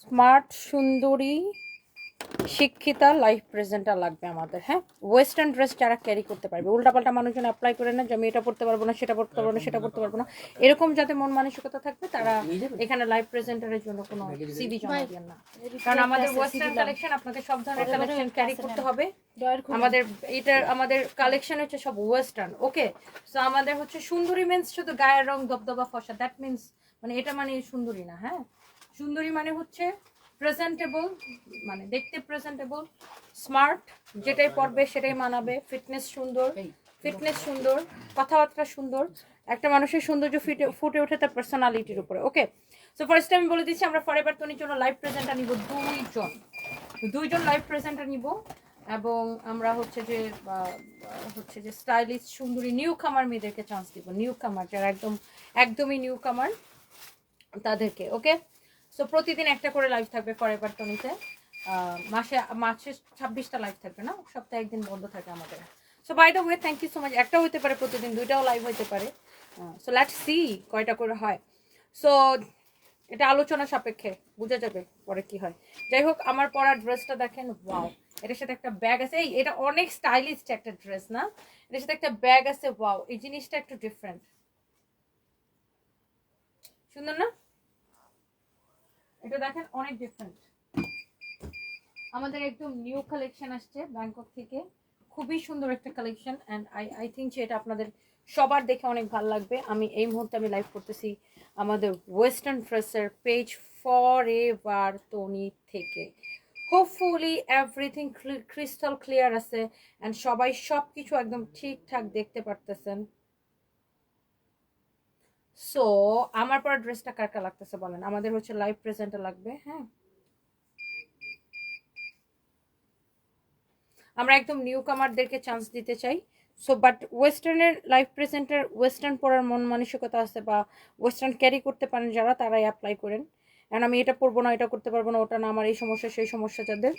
Smart সুন্দরী শিক্ষিতা life presenter লাগবে আমাদের হ্যাঁ? ওয়েস্টার্ন ড্রেস যারা ক্যারি করতে পারবে উল্টাপাল্টা মানুষজন অ্যাপ্লাই করে না যে আমি এটা পড়তে পারব না সেটা পড়তে পারব না সেটা পড়তে পারব না। এরকম যাতে মন মানসিকতা থাকবে তারা এখানে লাইভ প্রেজেন্টারের জন্য কোনো সিভি জমা দিবেন না। কারণ আমাদের ওয়েস্টার্ন কালেকশন আপনাকে সব ধরনের কালেকশন ক্যারি করতে হবে। আমাদের এটা আমাদের কালেকশন হচ্ছে সব ওয়েস্টার্ন ওকে সো আমাদের হচ্ছে সুন্দরী মিন্স শুধু গায়ের রং দবদবা ফসা দ্যাট মিন্স মানে এটা মানে সুন্দরী না হ্যাঁ? সুন্দরী মানে হচ্ছে প্রেজেন্টেবল মানে দেখতে প্রেজেন্টেবল স্মার্ট যেটাই পড়বে সেটাই মানাবে ফিটনেস সুন্দর ফিটনেস সুন্দর কথাবার্তা সুন্দর একটা মানুষের সৌন্দর্য ফিটে ফুটে ওঠে তার পার্সোনালিটির উপরে ওকে সো ফার্স্ট আমি বলে দিচ্ছি আমরা ফরেভার তনির জন্য লাইভ প্রেজেন্টার নিব দুইজন। দুইজন লাইভ প্রেজেন্টার নিব এবং আমরা হচ্ছে যে হচ্ছে যে স্টাইলিশ সুন্দরী নিউ কামার মেয়েদেরকে চান্স দিব। নিউ কামার যারা একদম একদমই নিউ কামার তাদেরকে ওকে সো প্রতিদিন একটা করে লাইভ থাকবে ফরেভার টনিতে মাসে মাসে ছাব্বিশটা লাইভ থাকবে না? সপ্তাহে একদিন বন্ধ থাকে আমাদের। So by the way thank you so much একটাও হতে পারে প্রতিদিন, দুইটাও লাইভ হতে পারে। সো লেট সি কয়টা করে হয়। সো এটা আলোচনা সাপেক্ষে, বোঝা যাবে পরে কি হয়। যাই হোক, আমার পরা ড্রেসটা দেখেন ওয়াও এটার সাথে একটা ব্যাগ আছে। এই, এটা অনেক স্টাইলিশ একটা ড্রেস না? এটার সাথে একটা ব্যাগ আছে ওয়াও এই জিনিসটা একটু ডিফারেন্ট সুন্দর না? এটা দেখেন অনেক ডিফারেন্ট আমাদের একদম নিউ কালেকশন আসছে ব্যাংকক থেকে। খুবই সুন্দর একটা collection and I I think যে এটা আপনাদের সবার দেখে অনেক ভালো লাগবে। আমি এই মুহূর্তে আমি লাইভ করতেছি আমাদের ওয়েস্টার্ন ড্রেসের পেজ ফর এভার তনি থেকে হোপফুলি এভরিথিং ক্রিস্টাল ক্লিয়ার আছে অ্যান্ড সবাই সব কিছু একদম ঠিকঠাক দেখতে পারতেছেন। সো আমার পর ড্রেসটা কার কার লাগতেছে বলেন? আমাদের হচ্ছে লাইভ প্রেজেন্টে লাগবে হ্যাঁ? আমরা একদম নিউ কামারদেরকে চান্স দিতে চাই। সো বাট ওয়েস্টার্নের লাইভ প্রেজেন্টের ওয়েস্টার্ন পড়ার মন মানসিকতা আছে বা ওয়েস্টার্ন ক্যারি করতে পারেন যারা, তারাই অ্যাপ্লাই করেন। কারণ আমি এটা পরবো না, এটা করতে পারব না, ওটা না, আমার এই সমস্যা, সেই সমস্যা যাদের।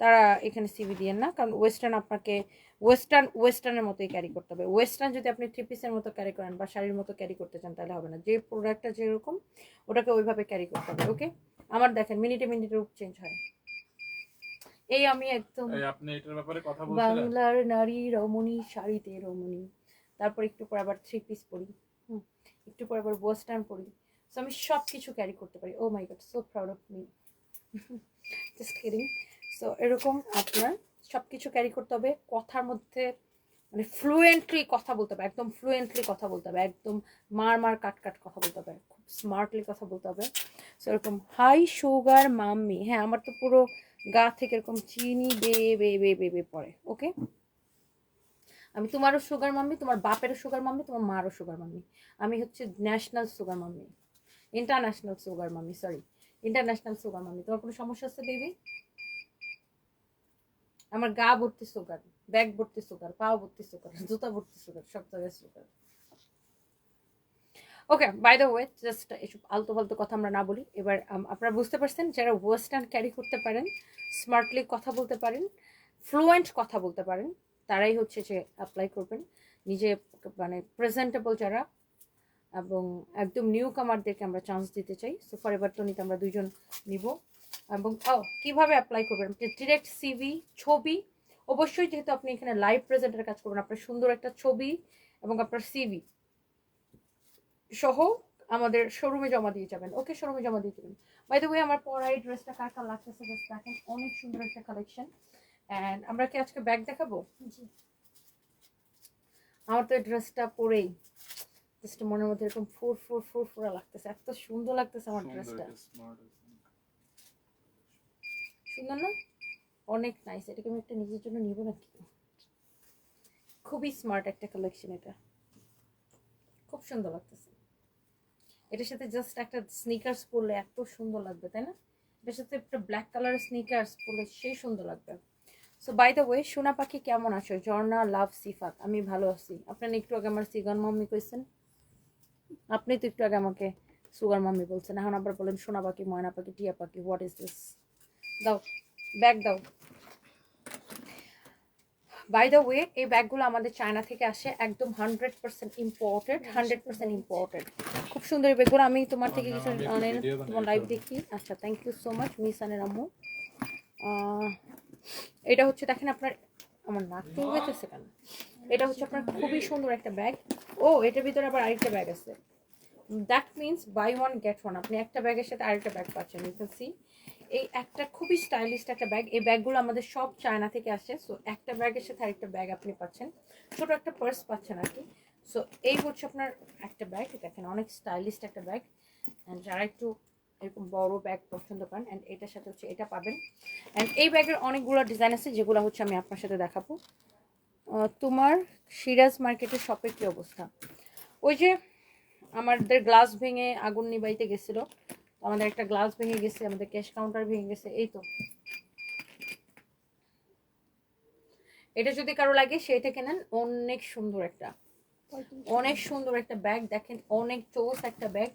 তারা এখানে সিবি দিয়েন না। কারণ ওয়েস্টার্ন আপনাকে ওয়েস্টার্ন ওয়েস্টার্নের মতোই ক্যারি করতে হবে। ওয়েস্টার্ন যদি আপনি থ্রি পিসের মতো ক্যারি করেন বা শাড়ির মতো ক্যারি করতে চান তাহলে হবে না। যে প্রোডাক্টটা যেরকম ওটাকে ওইভাবে ক্যারি করতে হবে ওকে আমার দেখেন মিনিটে মিনিটে রূপ চেঞ্জ হয়। এই আমি একদম আপনি এটার ব্যাপারে কথা বলছিলেন? বাংলার নারী রমণী শাড়িতে রমণী। তারপর একটু পর আবার থ্রি পিস পরি হুম? একটু পর আবার ওয়েস্টার্ন পরি। সো আমি সব কিছু ক্যারি করতে পারি। ও my god so proud of me just kidding so এরকম আপনার সব কিছু ক্যারি করতে হবে, কথার মধ্যে মানে ফ্লুয়েন্টলি কথা বলতে হবে, একদম ফ্লুয়েন্টলি কথা বলতে হবে, একদম মার মার কাট কাট কথা বলতে হবে, খুব স্মার্টলি কথা বলতে হবে। সো এরকম হাই সুগার মাম্মি হ্যাঁ আমার তো পুরো গা থেকে এরকম চিনি বে বে বে বে বে পড়ে ওকে আমি তোমারও সুগার মাম্মি তোমার বাপেরও সুগার মাম্মি তোমার মারও সুগার মাম্মি আমি হচ্ছে national sugar mummy international sugar mummy sorry international sugar mummy তোমার কোনো সমস্যা আছে বেবি আমার গা ভর্তি সুগার ব্যাগ ভর্তি সুগার পা ভর্তি সুগার জুতা ভর্তি সুগার সব জায়গায় sugar okay by the way just এসব আলতু ফালতু কথা আমরা না বলি। এবার আপনারা বুঝতে পারছেন যারা ওয়েস্টার্ন ক্যারি করতে পারেন স্মার্টলি কথা বলতে পারেন ফ্লুয়েন্ট কথা বলতে পারেন, তারাই হচ্ছে যে অ্যাপ্লাই করবেন। নিজে মানে প্রেজেন্টেবল যারা এবং একদম নিউ কামারদেরকে আমরা চান্স দিতে চাই। সো ফরএভার নিতে আমরা দুইজন নিব। এবং কীভাবে অ্যাপ্লাই করবেন? ডিরেক্ট সিভি ছবি অবশ্যই যেহেতু আপনি এখানে লাইভ প্রেজেন্টের কাজ করবেন আপনার সুন্দর একটা ছবি এবং আপনার সিভি সহ আমাদের শোরুমে জমা দিয়ে যাবেন। ওকে শোরুমে জমা দিয়ে যাবেন। বাই দ্য ওয়ে আমার পরা এই ড্রেসটা কার কার লাগতেছে জাস্ট দেখেন অনেক সুন্দর একটা কালেকশন অ্যান্ড আমরা কি আজকে ব্যাগ দেখাবো? আমার তো এই ড্রেসটা পরেই জাস্ট মনের মধ্যে এরকম ফুর ফুর ফুর ফুরা লাগতেছে এত সুন্দর লাগতেছে আমার ড্রেসটা সুন্দর না। অনেক নাইস এটাকে আমি একটা নিজের জন্য নিব নাকি? খুবই স্মার্ট একটা কালেকশন এটা। খুব সুন্দর লাগতেছে। এটার সাথে জাস্ট একটা স্নিকার্স পরলে এত সুন্দর লাগবে, তাই না? এটার সাথে একটা ব্ল্যাক কালারের স্নিকার্স পরলে সেই সুন্দর লাগবে। সো বাই দ্য ওয়ে সোনা পাখি কেমন আছো? ঝর্ণা লাভ সিফাত আমি ভালো আছি। আপনারা একটু আগে আমার সিগার মাম্মি কইছেন। আপনি তো একটু আগে আমাকে সুগার মাম্মি বলছেন। এখন আবার বলেন, সোনা পাখি, ময়না পাখি, টিয়া পাখি হোয়াট ইজ দিস দাও ব্যাগ দাও। বাই দ্য ওয়ে এই ব্যাগগুলো আমাদের চায়না থেকে আসে একদম hundred percent imported hundred percent imported খুব সুন্দর এই ব্যাগগুলো আমি তোমার থেকে কিছু অনেক তোমার লাইভ দেখি। আচ্ছা থ্যাংক ইউ সো মাচ মিসানের আম্মু আহ, এটা হচ্ছে দেখেন আপনার আমার নাক তো বেঁচেছে কেন? এটা হচ্ছে আপনার খুবই সুন্দর একটা ব্যাগ ও এটার ভিতরে আবার আরেকটা ব্যাগ আছে। That means buy one get one আপনি একটা ব্যাগের সাথে আরেকটা ব্যাগ পাচ্ছেন ইউ ক্যান সি এই একটা খুবই স্টাইলিশ একটা ব্যাগ এই ব্যাগগুলো আমাদের সব চায়না থেকে আসে। সো একটা ব্যাগের সাথে আরেকটা ব্যাগ আপনি পাচ্ছেন। ছোট একটা পার্স পাচ্ছেন আর কি। সো এই হচ্ছে আপনার একটা ব্যাগ দেখেন অনেক স্টাইলিশ একটা ব্যাগ অ্যান্ড যারা একটু এরকম বড় ব্যাগ পছন্দ করেন অ্যান্ড এটার সাথে হচ্ছে এটা পাবেন। অ্যান্ড এই ব্যাগের অনেকগুলো ডিজাইন আছে, যেগুলো হচ্ছে আমি আপনার সাথে দেখাবো। তোমার সিরাজ মার্কেটের শপের কী অবস্থা? ওই যে আমাদের গ্লাস ভেঙে আগুন নিবাইতে গেছিল। আমাদের একটা গ্লাস ভেঙে গেছে, আমাদের ক্যাশ কাউন্টার ভেঙে গেছে, এই তো। এটা যদি কারও লাগে সেটা কেনেন অনেক সুন্দর একটা, অনেক সুন্দর একটা ব্যাগ দেখেন, অনেক চোস একটা ব্যাগ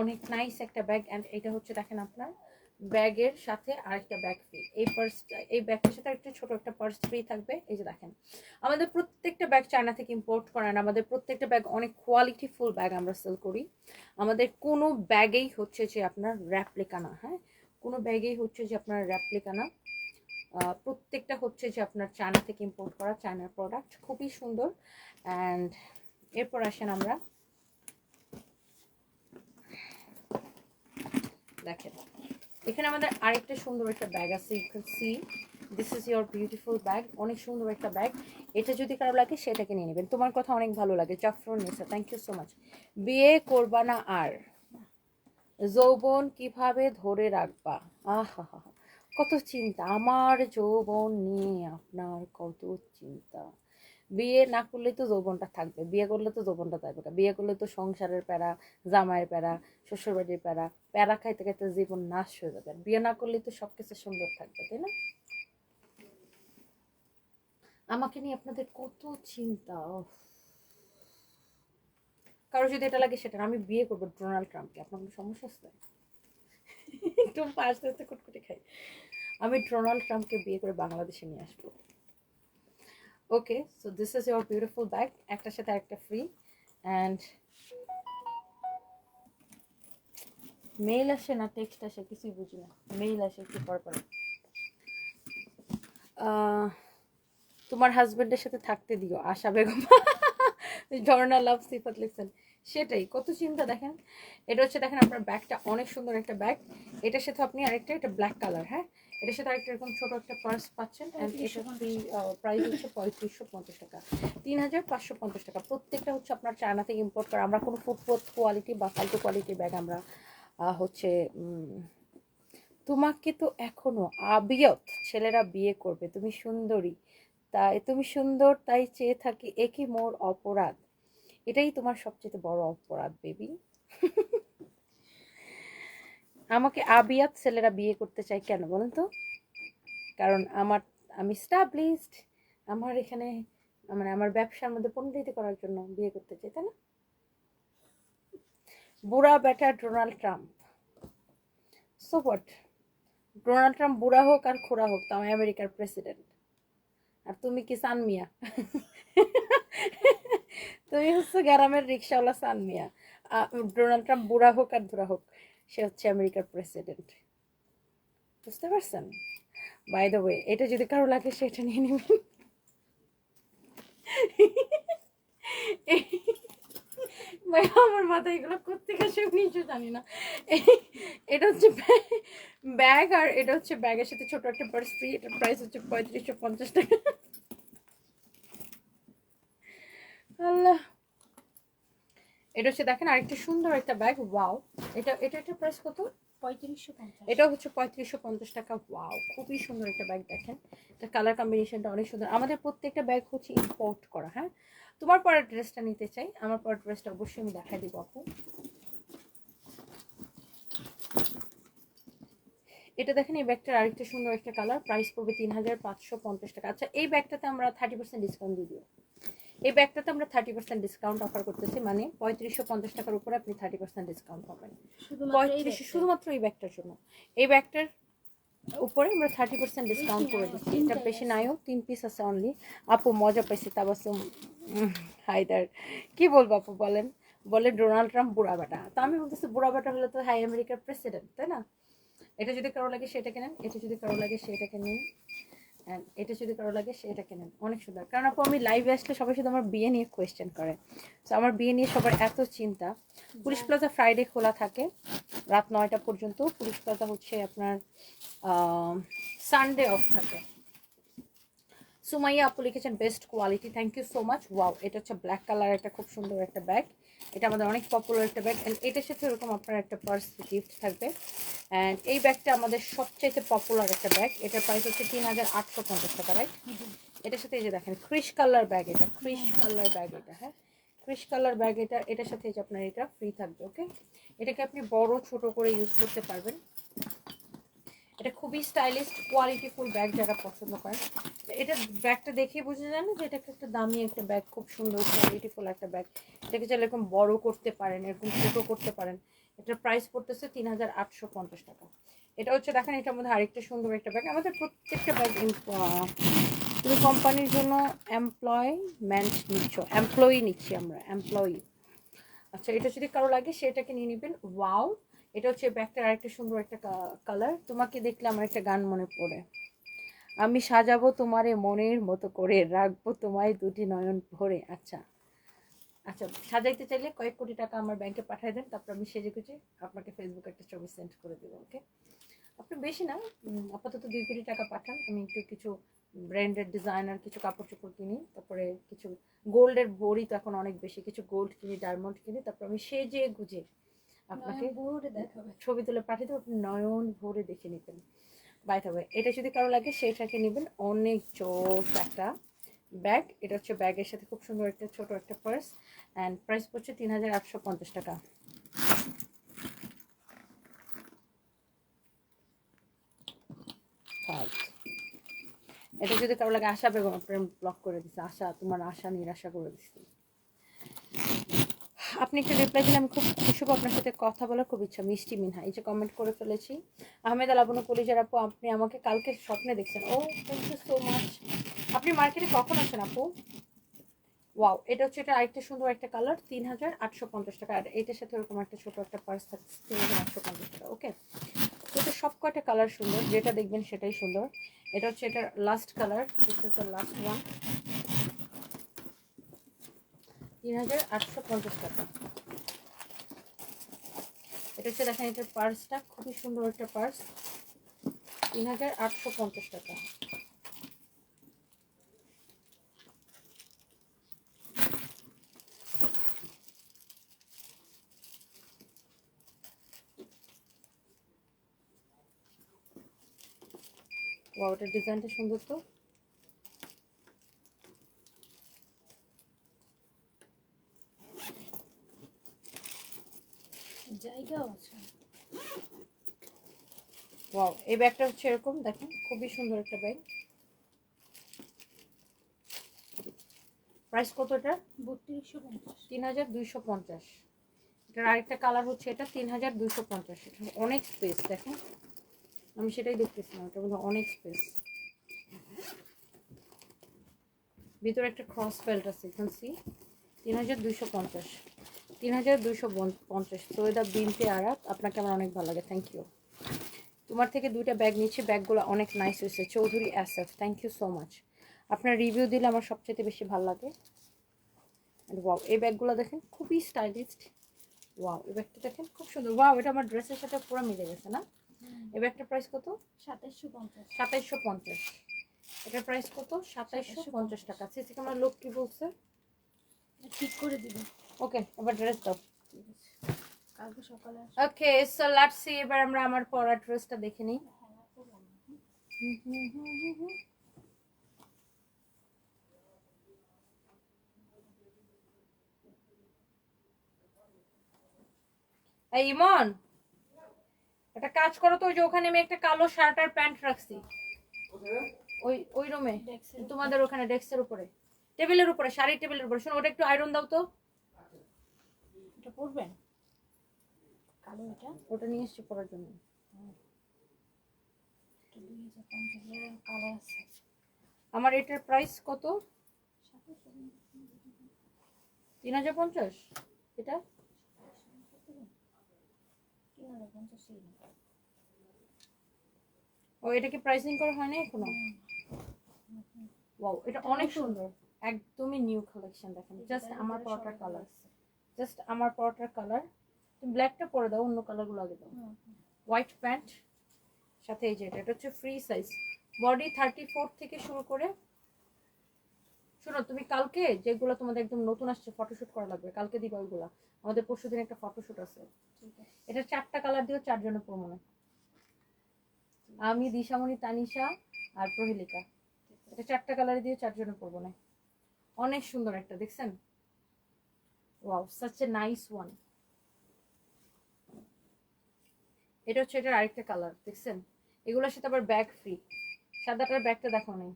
অনেক নাইস একটা ব্যাগ অ্যান্ড এটা হচ্ছে, দেখেন আপনার ব্যাগের সাথে আরেকটা ব্যাগ ফ্রি এই পার্সটা এই ব্যাগটার সাথে একটা ছোট একটা পার্স ফ্রি থাকবে, এই যে দেখেন। আমাদের প্রত্যেকটা ব্যাগ চায়না থেকে ইম্পোর্ট করেন আমাদের প্রত্যেকটা ব্যাগ অনেক কোয়ালিটি ফুল ব্যাগ আমরা সেল করি। আমাদের কোনো ব্যাগেই হচ্ছে যে আপনার র্যাপ্লিকা না হ্যাঁ? কোনো ব্যাগেই হচ্ছে যে আপনার র্যাপ্লিকা না। প্রত্যেকটা হচ্ছে যে আপনার চায়না থেকে ইম্পোর্ট করা চায়নার প্রোডাক্ট খুবই সুন্দর। অ্যান্ড এরপর আসেন আমরা, দেখেন। এখানে আমাদের আরেকটা সুন্দর একটা ব্যাগ আছে you can see this is your beautiful bag অনেক সুন্দর একটা ব্যাগ এটা যদি কারও লাগে, সেটাকে নিয়ে নেবেন। তোমার কথা অনেক ভালো লাগে। জাফরন নিসা থ্যাংক ইউ সো মাচ বিয়ে করবা না আর। যৌবন কীভাবে ধরে রাখবা? আহা কত চিন্তা। আমার যৌবন নিয়ে আপনার কত চিন্তা। বিয়ে না করলে তো যৌবনটা থাকবে, বিয়ে করলে তো যৌবনটা থাকবে না। বিয়ে করলে তো সংসারের প্যারা, জামাইয়ের প্যারা, শ্বশুরবাড়ির প্যারা প্যারা খাইতে খাইতে জীবন নাশ হয়ে যাবে। বিয়ে না করলে তো সব কিছু সুন্দর থাকবে, তাই না? আমাকে নিয়ে আপনাদের কত চিন্তা। কারও যদি এটা লাগে সেটা আমি বিয়ে করব ডোনাল্ড ট্রাম্পকে। আপনার কোনো সমস্যা আছে? একটু পাশে আস্তে কুটকুটি খাই। আমি ডোনাল্ড ট্রাম্পকে বিয়ে করে বাংলাদেশে নিয়ে আসব। Okay so this is your beautiful bag একটার সাথে একটা ফ্রি অ্যান্ড মেইল আসে না টেক্সট আসে, কিছুই বুঝি না। মেইল আসে, একটু পর পরে। তোমার হাজবেন্ডের সাথে থাকতে দিও, আশা বেগম। ঝর্ণা লাভ, সিফাত লিখছেন। সেটাই, কত চিন্তা দেখেন। এটা হচ্ছে, দেখেন, আপনার ব্যাগটা অনেক সুন্দর একটা ব্যাগ এটার সাথে আপনি আরেকটা, এটা ব্ল্যাক কালার হ্যাঁ? এটার সাথে আরেকটা এরকম ছোট একটা পার্স পাচ্ছেন প্রাইস হচ্ছে পঁয়ত্রিশশো পঞ্চাশ টাকা। তিন হাজার পাঁচশো পঞ্চাশ টাকা। প্রত্যেকটা হচ্ছে আপনার চায়না থেকে ইম্পোর্ট করা। আমরা কোনো ফুটপথ কোয়ালিটি বা ফালতু কোয়ালিটির ব্যাগ আমরা হচ্ছে তোমাকে তো এখনও আবিয়ত ছেলেরা বিয়ে করবে। তুমি সুন্দরী। তাই তুমি সুন্দর তাই চেয়ে থাকি একই মোর অপরাধ? এটাই তোমার সবচেয়ে বড় অপরাধ বেবি আমাকে আবিয়াত ছেলেরা বিয়ে করতে চায় কেন বলুন তো? কারণ আমার আমি স্টাবলিশড আমার এখানে মানে আমার ব্যবসার মধ্যে পণ্ডিতি করার জন্য বিয়ে করতে চাই তাই না? বুড়া বেটা Donald Trump. So Donald Trump বুড়া হোক আর খোড়া হোক তো আমি আমেরিকার প্রেসিডেন্ট। আর তুমি কি সান মিয়া? তুমি হচ্ছে গ্রামের রিক্সাওয়ালা সান মিয়া। ডোনাল্ড ট্রাম্প বুড়া হোক আর ধুরা হোক। সে হচ্ছে আমেরিকার প্রেসিডেন্ট। বুঝতে পারছেন? বাই দ্য ওয়ে এটা যদি কারও লাগে, সেটা নিয়ে নেবেন। ভাই, আমার মাথায় এগুলো কোথেকে সব নিচু জানি না। এটা হচ্ছে ব্যাগ, আর এটা হচ্ছে ব্যাগের সাথে ছোট একটা পার্স ফ্রি এটার প্রাইস হচ্ছে পঁয়ত্রিশশো পঞ্চাশ টাকা। আল্লাহ। এটা হচ্ছে দেখেন আরেকটা সুন্দর একটা ব্যাগ ওয়াও এটা এটা একটা প্রাইস কত? পঁয়ত্রিশশো পঞ্চাশ। এটা হচ্ছে পঁয়ত্রিশশো পঞ্চাশ টাকা ওয়াও খুবই সুন্দর একটা ব্যাগ দেখেন। এটা কালার কম্বিনেশনটা অনেক সুন্দর। আমাদের প্রত্যেকটা ব্যাগ হচ্ছে ইম্পোর্ট করা হ্যাঁ? তোমার পরের ড্রেসটা নিতে চাই। আমার পরের ড্রেসটা অবশ্যই আমি দেখাই দিব আপু। এটা দেখেন এই ব্যাগটার আরেকটা সুন্দর একটা কালার প্রাইস পড়বে তিন হাজার পাঁচশো পঞ্চাশ টাকা। আচ্ছা এই ব্যাগটাতে আমরা থার্টি পার্সেন্ট ডিসকাউন্ট দিয়ে দিও এই ব্যাগটাতে আমরা থার্টি পার্সেন্ট ডিসকাউন্ট অফার করতেছি মানে পঁয়ত্রিশশো পঞ্চাশ টাকার উপরে আপনি থার্টি পার্সেন্ট ডিসকাউন্ট পাবেন। পঁয়ত্রিশশো শুধুমাত্র এই ব্যাগটার জন্য। এই ব্যাগটার উপরে আমরা থার্টি পার্সেন্ট ডিসকাউন্ট করে দিচ্ছি। এটা বেশি নাইও তিন পিস আছে অনলি আপু মজা পাইছি তাবাসুম। হায়দার। কি বলব আপু বলেন। বলে ডোনাল্ড ট্রাম্প বুড়া বেটা। তো আমি বলতেছি বুড়া বেটা হলে তো হাই আমেরিকার প্রেসিডেন্ট তাই না? এটা যদি কারও লাগে সেটা কেনেন এটা যদি কারও লাগে সেটা কেনেন And এটা যদি কারও লাগে সেটা কেনেন। অনেক সুন্দর। কারণ আপু, আমি লাইভে আসলে সবাই শুধু আমার বিয়ে নিয়ে কোয়েশ্চেন করে। তো আমার বিয়ে নিয়ে সবার এত চিন্তা। পুলিশ প্লাজা ফ্রাইডে খোলা থাকে, রাত নয়টা পর্যন্ত। পুলিশ প্লাজা হচ্ছে আপনার সানডে অফ থাকে। সুমাইয়া আপু লিখেছেন best quality thank you so much wow এটা হচ্ছে ব্ল্যাক কালার একটা খুব সুন্দর একটা ব্যাগ এটা আমাদের অনেক পপুলার একটা ব্যাগ অ্যান্ড এটার সাথে এরকম আপনার একটা পার্স গিফট থাকবে। অ্যান্ড এই ব্যাগটা আমাদের সবচাইতে পপুলার একটা ব্যাগ এটার প্রাইস হচ্ছে তিন হাজার আটশো পঞ্চাশ টাকা রাইট এটার সাথে এই যে দেখেন ক্রিশ কালার ব্যাগ এটা ক্রিশ কালার ব্যাগ এটা হ্যাঁ? ক্রিশ কালার ব্যাগ এটা, এটার সাথে যে আপনার এটা ফ্রি থাকবে ওকে এটাকে আপনি বড়, ছোট করে ইউজ করতে পারবেন। এটা খুবই স্টাইলিশ কোয়ালিটিফুল ব্যাগ যারা পছন্দ করেন এটা ব্যাগটা দেখে বুঝে যান যে এটা একটা দামি একটা ব্যাগ খুব সুন্দর কোয়ালিটিফুল একটা ব্যাগ এটাকে চাইলে এরকম বড় করতে পারেন, এরকম ছোটো করতে পারেন। এটার প্রাইস পড়তেছে তিন হাজার আটশো পঞ্চাশ টাকা। এটা হচ্ছে, দেখেন, এটার মধ্যে আরেকটা সুন্দর একটা ব্যাগ আমাদের প্রত্যেকটা ব্যাগ তুমি কোম্পানির জন্য এমপ্লয়মেন্ট নিচ্ছ। এমপ্লয়ি নিচ্ছি আমরা এমপ্লয়ি আচ্ছা এটা যদি কারও লাগে, সেটাকে নিয়ে নেবেন। ওয়াও এটা হচ্ছে ব্যাগটার আরেকটা সুন্দর একটা কালার তোমাকে দেখলে আমার একটা গান মনে পড়ে। আমি সাজাবো তোমারে মনের মতো করে, রাখব তোমায় দুটি নয়ন ভরে। আচ্ছা। আচ্ছা সাজাইতে চাইলে কয়েক কোটি টাকা আমার ব্যাংকে পাঠিয়ে দেন, তারপর আমি সেজে গুজে আপনাকে ফেসবুকে একটা ছবি সেন্ড করে দেবো ওকে আপনি বেশি না আপাতত দুই কোটি টাকা পাঠান। আমি একটু কিছু ব্র্যান্ডেড ডিজাইনার কিছু কাপড় চোপড় কিনি, তারপরে কিছু গোল্ডের ভরি তো এখন অনেক বেশি, কিছু গোল্ড কিনি ডায়মন্ড কিনি, তারপর আমি সেজে গুজে আপনাকে ছবি তুলে পাঠিয়ে দেবো আপনি নয়ন ভরে দেখে নেবেন। বাই হবে এটা যদি কারও লাগে সেটাকে নেবেন। অনেক জোর একটা ব্যাগ এটা হচ্ছে ব্যাগের সাথে খুব সুন্দর একটা ছোট একটা পার্স অ্যান্ড প্রাইস পড়ছে তিন হাজার আটশো পঞ্চাশ টাকা। এটা যদি কারও লাগে আশা বেগম আপনার ব্লক করে দিচ্ছে আশা তোমার আশা নিরাশা করে দিচ্ছে আপনি একটা রিপ্লাই দিলে আমি খুব খুশি হব আপনার সাথে কথা বলার খুব ইচ্ছা। মিষ্টি মিনহা, এই যে কমেন্ট করে ফেলেছি। আহমেদ আলাবন কলিজার আপু, আপনি আমাকে কালকে স্বপ্নে দেখছেন। ও থ্যাংক ইউ সো মাচ আপনি মার্কেটে কখন আসেন আপু? ওয়াও এটা হচ্ছে এটা আরেকটা সুন্দর একটা কালার তিন হাজার আটশো পঞ্চাশ টাকা। আর এটার সাথে ওরকম একটা ছোটো একটা পার্স থাকছে, তিন হাজার আটশো পঞ্চাশ টাকা। ওকে তো এটা সব কয়টা কালার সুন্দর, যেটা দেখবেন সেটাই সুন্দর। এটা হচ্ছে এটার last colour this is the last one তিন হাজার আটশো পঞ্চাশ টাকা। এটা হচ্ছে দেখেন, এটার পার্সটা খুবই সুন্দর একটা পার্স তিন হাজার আটশো পঞ্চাশ টাকা। ওয়াও এটার ডিজাইনটা সুন্দর তো জায়গাও আছে ওয়াও এই ব্যাগটা হচ্ছে এরকম দেখেন খুবই সুন্দর একটা ব্যাগ। প্রাইস কত এটা বত্রিশশো পঞ্চাশ। তিন হাজার দুইশো পঞ্চাশ। এটার আরেকটা কালার হচ্ছে এটা তিন হাজার দুইশো পঞ্চাশ। এটা অনেক স্পেস দেখেন। আমি সেটাই দেখতেছিলাম এটা মধ্যে অনেক স্পেস ভিতরে একটা ক্রস বেল্ট আছে এখান সি তিন হাজার দুইশো পঞ্চাশ। তিন হাজার দুইশো পঞ্চাশ। সৈয়দা বিনতে আরাত। আপনাকে আমার অনেক ভালো লাগে। থ্যাংক ইউ তোমার থেকে দুইটা ব্যাগ নিচ্ছি। ব্যাগগুলো অনেক নাইস হয়েছে। Chowdhury Asef thank you so much আপনার রিভিউ দিলে আমার সবচেয়ে বেশি ভালো লাগে। ওয়াও এই ব্যাগগুলো দেখেন খুবই স্টাইলিস্ট ওয়াও এই ব্যাগটা দেখেন খুব সুন্দর। ওয়াও এটা আমার ড্রেসের সাথে পুরো মিলে গেছে না? এই ব্যাগটার প্রাইস কত? সাতাইশশো পঞ্চাশ। সাতাইশশো পঞ্চাশ। এটার প্রাইস কত? সাতাইশশো পঞ্চাশ টাকা। সিসি ক্যামেরার লোক কি বলছে? ঠিক করে দিবে। ওকে এবার ড্রেস দাও। কালকে সকালে ওকে সো লেটস সি এবার আমরা আমার পরা ড্রেসটা দেখে নিই। এই ইমন একটা কাজ করো তো ওই যে ওখানে আমি একটা কালো শার্ট আর প্যান্ট রাখছি। ওই ওই রুমে তোমাদের ওখানে ডেস্কের উপরে। টেবিলের উপরে শাড়ির টেবিলের উপরে। শোনো ওটা একটু আয়রন দাও তো। পরবেন? কালো এটা? ওটা নিয়ে এসছি পরার জন্য। আমার এটার প্রাইস কত? তিন হাজার পঞ্চাশ? এটা? ও এটা কি প্রাইসিং করা হয় না এখনও ওয়াও এটা অনেক সুন্দর। একদমই নিউ কালেকশন দেখেন। জাস্ট আমার পরোটার কালার জাস্ট আমার পরোটার কালার তুমি ব্ল্যাকটা পরে দাও অন্য কালারগুলো আগে দাও। হোয়াইট প্যান্ট সাথে এই যে এটা এটা হচ্ছে free size body thirty four থেকে শুরু করে শোনো তুমি কালকে যেগুলো তোমাদের একদম নতুন আসছে ফটোশুট করা লাগবে। কালকে দিবা ওইগুলো। আমাদের পরশু দিন একটা ফটোশুট আছে। এটা চারটা কালার দিয়েও চারজনে পরবো না। আমি দিশামণি তানিশা আর প্রহেলিকা। এটা চারটা কালারে দিয়ে চারজনে পরবো না। অনেক সুন্দর একটা দেখছেন? Wow such a nice one এটা হচ্ছে এটার আরেকটা কালার দেখছেন? এগুলোর সাথে আবার ব্যাগ ফ্রি সাদাটার ব্যাগটা দেখো নেই।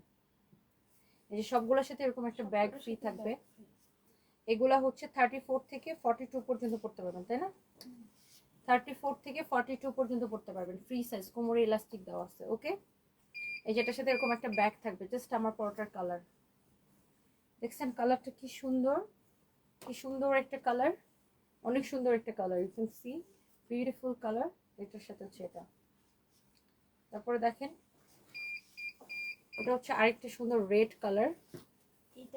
এই যে সবগুলোর সাথে এরকম একটা ব্যাগ ফ্রি থাকবে। এগুলা হচ্ছে থার্টি ফোর থেকে ফর্টি টু পর্যন্ত পড়তে পারবেন তাই না? থার্টি ফোর থেকে ফর্টি টু পর্যন্ত পড়তে পারবেন ফ্রি সাইজ কোমরে ইলাস্টিক দেওয়া আছে ওকে এই যেটার সাথে এরকম একটা ব্যাগ থাকবে জাস্ট আমার পরোটার কালার দেখছেন কালারটা কি সুন্দর? কি সুন্দর একটা কালার অনেক সুন্দর একটা colour you can see beautiful colour এটার সাথে হচ্ছে এটা। তারপরে দেখেন এটা হচ্ছে আরেকটা সুন্দর রেড কালার ঠিক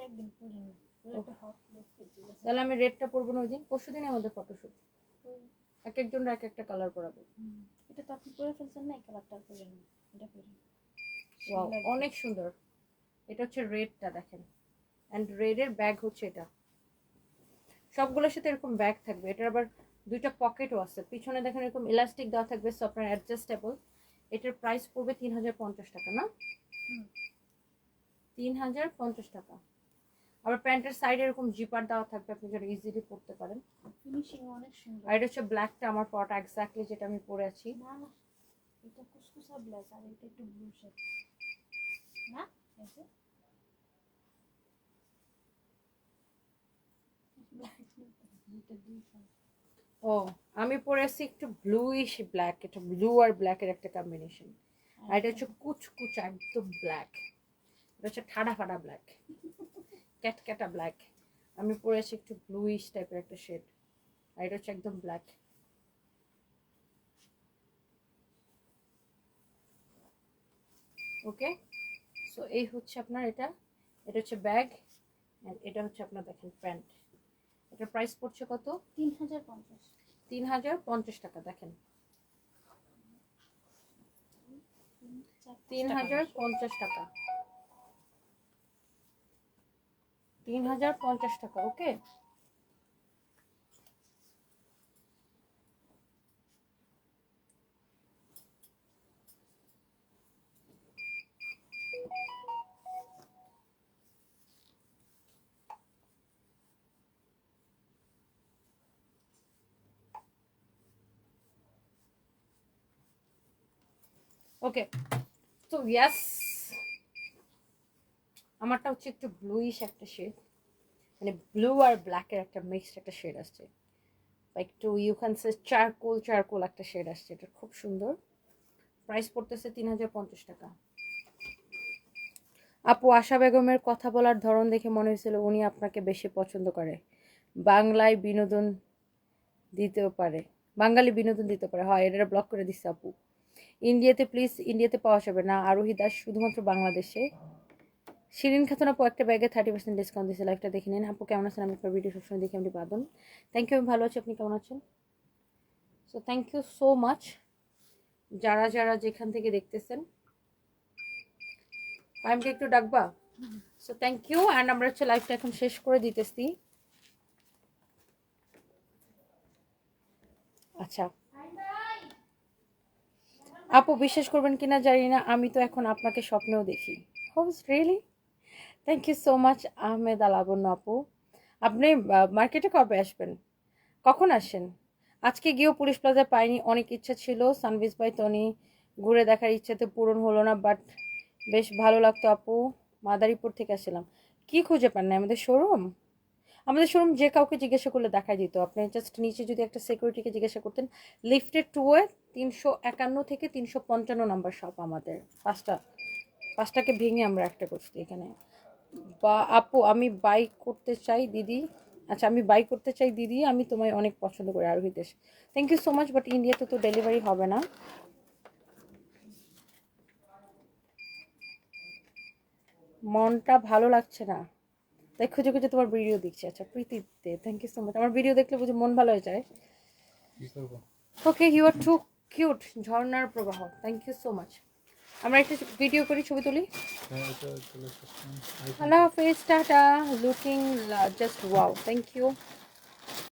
আছে তাহলে আমি রেডটা পরবো না ওই দিন পরশু দিনে আমাদের ফটোশুট এক একজন এক একটা কালার পরাবো। এটা তো আপনি পরে ফেলছেন না এই কালারটা পরে এটা পরে ওয়াও অনেক সুন্দর। এটা হচ্ছে রেডটা দেখেন। অ্যান্ড রেডের ব্যাগ হচ্ছে এটা। সবগুলোর সাথে এরকম ব্যাগ থাকবে। এটার আবার দুইটা পকেটও আছে। পিছনে দেখেন এরকম ইলাস্টিক দেওয়া থাকবে সো আপনার অ্যাডজাস্টেবল এটার প্রাইস পড়বে তিন হাজার পঞ্চাশ টাকা না? তিন হাজার পঞ্চাশ টাকা। আবার প্যান্টের সাইডে এরকম জিপার দেওয়া থাকবে আপনি যেটা ইজিলি পরতে পারেন। ফিনিশিং অনেক সুন্দর। আর এটা হচ্ছে ব্ল্যাকটা আমার পরটা এক্স্যাক্টলি যেটা আমি পরে আছি। না না এটা কুসকুসা ব্ল্যাক আর এটা একটু ব্লু শেড না এই যে Black না তো, দুইটা দুই colour। ও আমি পরে আছি একটু ব্লুইশ ব্ল্যাক এটা ব্লু আর ব্ল্যাকের একটা কম্বিনেশন আর এটা হচ্ছে কুচকুচা একদম ব্ল্যাক এটা হচ্ছে ঠাডা ফাডা ব্ল্যাক ক্যাটক্যাটা ব্ল্যাক আমি পরে আছি একটু ব্লুইশ টাইপের একটা শেড আর এটা হচ্ছে একদম ব্ল্যাক ওকে? সো এই হচ্ছে আপনার এটা। এটা হচ্ছে ব্যাগ এটা হচ্ছে আপনার দেখেন প্যান্ট। এটার প্রাইস পড়ছে কত? তিন হাজার পঞ্চাশ। তিন হাজার পঞ্চাশ টাকা দেখেন। তিন হাজার পঞ্চাশ টাকা। তিন হাজার পঞ্চাশ টাকা ওকে ওকে তো ইয়াস আমারটা হচ্ছে একটু ব্লুইশ একটা শেড মানে ব্লু আর ব্ল্যাকের একটা মিক্সড একটা শেড আসছে। একটু you can say charcoal charcoal একটা শেড আসছে। এটা খুব সুন্দর। প্রাইস পড়তেছে তিন হাজার পঞ্চাশ টাকা। আপু, আশা বেগমের কথা বলার ধরন দেখে মনে হয়েছিল উনি আপনাকে বেশি পছন্দ করে। বাংলায় বিনোদন দিতেও পারে। বাঙালি বিনোদন দিতে পারে। হয় এটা ব্লক করে দিচ্ছে আপু। ইন্ডিয়াতে প্লিজ ইন্ডিয়াতে পাওয়া যাবে না। আরোহী দাস শুধুমাত্র বাংলাদেশে। শিরিন খাতুন আপু একটা ব্যাগে থার্টি পার্সেন্ট ডিসকাউন্ট দিয়েছে। লাইফটা দেখে নিন। আপু, কেমন আছেন? আমি আপনার ভিডিও সবসময় দেখি আপনি বাদন। থ্যাংক ইউ আমি ভালো আছি। আপনি কেমন আছেন? So thank you so much যারা যারা যেখান থেকে দেখতেছেন টাইমকে একটু ডাকবা? সো থ্যাংক ইউ অ্যান্ড আমরা হচ্ছে লাইফটা এখন শেষ করে দিতেছি। আচ্ছা। আপু বিশ্বাস করবেন কিনা জানি না, আমি তো এখন আপনাকে স্বপ্নেও দেখি। হোস really thank you so much Ahmed আলাবন্য আপু। আপনি মার্কেটে কবে আসবেন? কখন আসেন? আজকে গিয়েও পুলিশ প্লাজা পাইনি, অনেক ইচ্ছা ছিল। সানভিস বাই তনি ঘুরে দেখার ইচ্ছাতে পূরণ হলো না বাট বেশ ভালো লাগতো আপু। মাদারীপুর থেকে আসছিলাম। কি খুঁজে পান না আমাদের শোরুম আমাদের শোরুম যে কাউকে জিজ্ঞাসা করলে দেখা দিত। আপনি জাস্ট নিচে যদি একটা সিকিউরিটিকে জিজ্ঞাসা করতেন লিফটেড টুয়ে তিনশো একান্ন থেকে তিনশো পঞ্চান্ন নাম্বার শপ আমাদের। পাঁচটা, পাঁচটাকে ভেঙে আমরা একটা করছি এখানে। বা আপু, আমি বাই করতে চাই দিদি। আচ্ছা আমি বাই করতে চাই দিদি, আমি তোমায় অনেক পছন্দ করি আরোহী দেশ। Thank you so much but ইন্ডিয়াতে তো ডেলিভারি হবে না। মনটা ভালো লাগছে না। তাই খুঁজে খুঁজে তোমার ভিডিও দেখছি। আচ্ছা প্রীতিতে থ্যাংক ইউ সো মাচ আমার ভিডিও দেখলে বুঝে মন ভালো হয়ে যায়। Okay you are too cute ঝর্ণার প্রবাহ। থ্যাংক ইউ সো মাচ আমরা একটা ভিডিও করি ছবি তুলি। হ্যাঁ আল্লাহ হাফেজ tata looking just wow thank you